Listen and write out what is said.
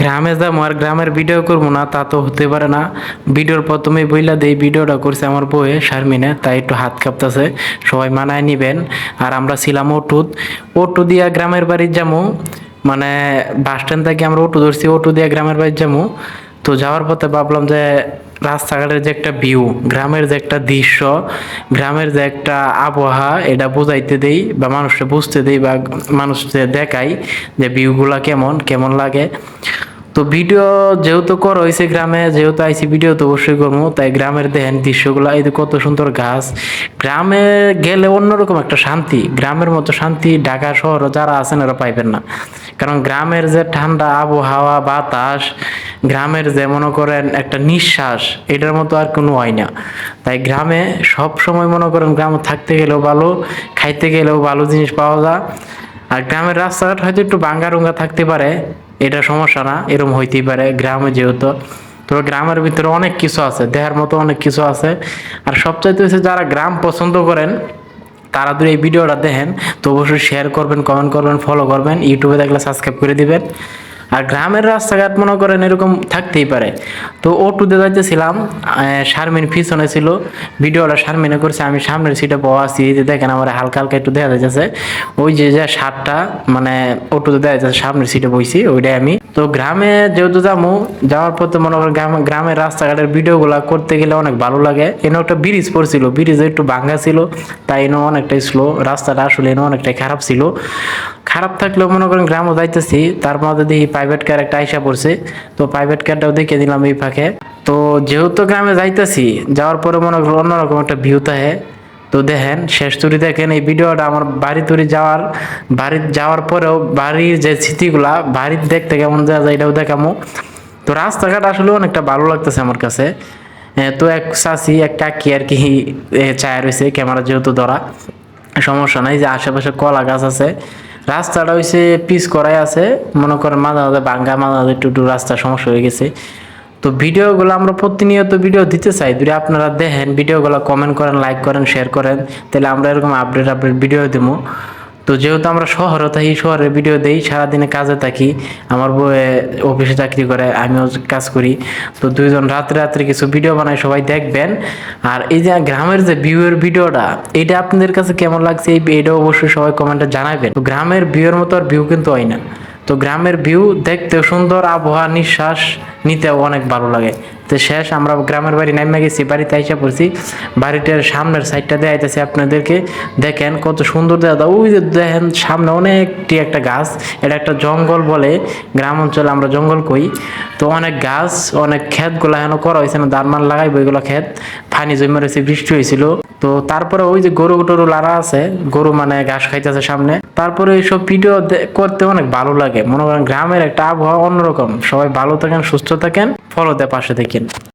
গ্রামে যাব আর গ্রামের ভিডিও করব না, তা তো হতে পারে না। ভিডিওর প্রথমেই বইলা দেই, ভিডিওটা করছে আমার বউয়ে, শারমিনে, তাই একটু হাত কাঁপতেছে। সবাই মানায় নিবেন। আর আমরা ছিলাম ওটুত ওটু দিয়া গ্রামের বাড়ি যাব মানে বাস স্ট্যান্ড থেকে আমরা অটো ধরছি, অটো দিয়ে গ্রামের বাড়ি যাব তো যাওয়ার পথে ভাবলাম যে রাস্তাঘাটের যে একটা ভিউ গ্রামের যে একটা দৃশ্য, গ্রামের যে একটা আবহাওয়া, এটা বোঝাইতে দেই বা মানুষকে বুঝতে দেই বা মানুষকে দেখাই যে ভিউগুলা কেমন কেমন লাগে। তো ভিডিও যেহেতু কর হয়েছে গ্রামে, যেহেতু আইসি ভিডিও তো অবশ্যই করব তাই গ্রামের দেখেন দৃশ্যগুলো, এই যে কত সুন্দর গাছ। গ্রামে গেলে অন্যরকম একটা শান্তি। গ্রামের মতো শান্তি ঢাকা শহর যারা আছেন ওরা পাইবেন না। কারণ গ্রামের যে ঠান্ডা আবহাওয়া, বাতাস গ্রামের যে মনে করেন একটা নিঃশ্বাস, এটার মতো আর কোনো হয় না। তাই গ্রামে সব সময় মনে করেন গ্রামে থাকতে গেলেও ভালো, খাইতে গেলেও ভালো জিনিস পাওয়া যায়। আর গ্রামের রাস্তাঘাট হয়তো একটু বাঙ্গা রুঙ্গা থাকতে পারে, এটা সমস্যা না এরকম হইতেই পারে গ্রামে যেহেতু। তবে গ্রামের ভিতরে অনেক কিছু আছে, দেহার মতো অনেক কিছু আছে। আর সবচাইতে হচ্ছে যারা গ্রাম পছন্দ করেন, তারা যদি এই ভিডিওটা দেখেন, তো অবশ্যই শেয়ার করবেন কমেন্ট করবেন ফলো করবেন ইউটিউবে দেখলে সাবস্ক্রাইব করে দিবেন। আর গ্রামের রাস্তাঘাট মনে করেন এরকম থাকতেই পারে। তো ও টুতে যাইতেছিলাম শারমিন পিছনে ছিল। ভিডিওটা শারমিনে করছে, আমি সামনের সিটে বওয়া আছি। যে দেখেন আমার হালকা হালকা একটু দেখা যাচ্ছে ওই যে যে শার্টটা মানে অটোতে দেখা যাচ্ছে সামনের সিটে বইছি, ওইটাই আমি। তো গ্রামে যেহেতু যাব, যাওয়ার পথে মনে করেন গ্রামের রাস্তাঘাটের ভিডিওগুলো করতে গেলে অনেক ভালো লাগে। এনে একটা ব্রিজ পড়ছিল ব্রিজ একটু ভাঙ্গা ছিল, তাই এনে অনেকটাই স্লো রাস্তাটা আসলে এনে অনেকটাই খারাপ ছিল। খারাপ থাকলেও মনে করেন গ্রামও যাইতেছি, তার মধ্যে দেখি প্রাইভেট কার একটা আইসা পড়ছে, তো প্রাইভেট কারটাও দেখে দিলাম এই ফাঁকে। তো যেহেতু গ্রামে যাইতেছি, যাওয়ার পরে মনে করেন অন্যরকম একটা ভিউ থাকে তো দেখেন, শেষ তুরি দেখেন, এই ভিডিওটা আমার বাড়ি তুরি যাওয়ার, বাড়ি যাওয়ার পরেও বাড়ির যে স্মৃতিগুলা, বাড়ির দেখতে কেমন যাওয়া যায় এটাও দেখামো। তো রাস্তাঘাট আসলে অনেকটা ভালো লাগতেছে আমার কাছে। তো এক চাষি এক কাকি আর কি চায় রয়েছে, ক্যামেরা যেহেতু ধরা। সমস্যা নাই যে আশেপাশে কলা গাছ আছে। রাস্তাটা হয়েছে পিস করাই আছে। মনে করেন মাঝে মাঝে ভাঙ্গা, মাঝে মাঝে একটু একটু রাস্তার সমস্যা হয়ে গেছে। তো ভিডিওগুলো আমরা প্রতিনিয়ত ভিডিও দিতে চাই। যদি আপনারা দেখেন, ভিডিওগুলো কমেন্ট করেন লাইক করেন শেয়ার করেন, তাহলে আমরা এরকম আপডেট আপডেট ভিডিও দেবো। তো যেহেতু আমরা শহরে থাকি শহরে ভিডিও দেই, সারাদিনে কাজে থাকি। আমার বউ অফিসে চাকরি করে, আমিও কাজ করি। তো দুইজন রাত্রে রাত্রে কিছু ভিডিও বানাই সবাই দেখবেন। আর এই যে গ্রামের যে ভিউয়ের ভিডিওটা এটা আপনাদের কাছে কেমন লাগছে? এই এটা অবশ্যই সবাই কমেন্টে জানাবেন। তো গ্রামের ভিউয়ের মতো আর ভিউ কিন্তু হয় না। তো গ্রামের ভিউ দেখতেও সুন্দর, আবহাওয়া, নিঃশ্বাস নিতেও অনেক ভালো লাগে। তো শেষ, আমরা গ্রামের বাড়ি নামে গেছি, বাড়িতে আইসা পড়ছি। বাড়িটার সামনের সাইডটা দেখাইতেছি আপনাদেরকে। দেখেন কত সুন্দর দেখা ওই যে দেখেন, সামনে অনেকটি একটা গাছ। এটা একটা জঙ্গল বলে গ্রাম অঞ্চলে আমরা জঙ্গল কই। তো অনেক গাছ, অনেক ক্ষেতগুলো এখনও করা হয়েছে না দারমান লাগাইবো এগুলো ক্ষেত। পানি জমে রয়েছে, বৃষ্টি হয়েছিল তো তারপরে ওই যে গরু টরু লারা আছে, গরু মানে ঘাস খাইতেছে সামনে। তারপরে এইসব ভিডিও করতে অনেক ভালো লাগে। মনে করেন গ্রামের একটা আবহাওয়া অন্যরকম। সবাই ভালো থাকেন, সুস্থ থাকেন ফলোতে পাশে থাকেন। யோசிக்கணும்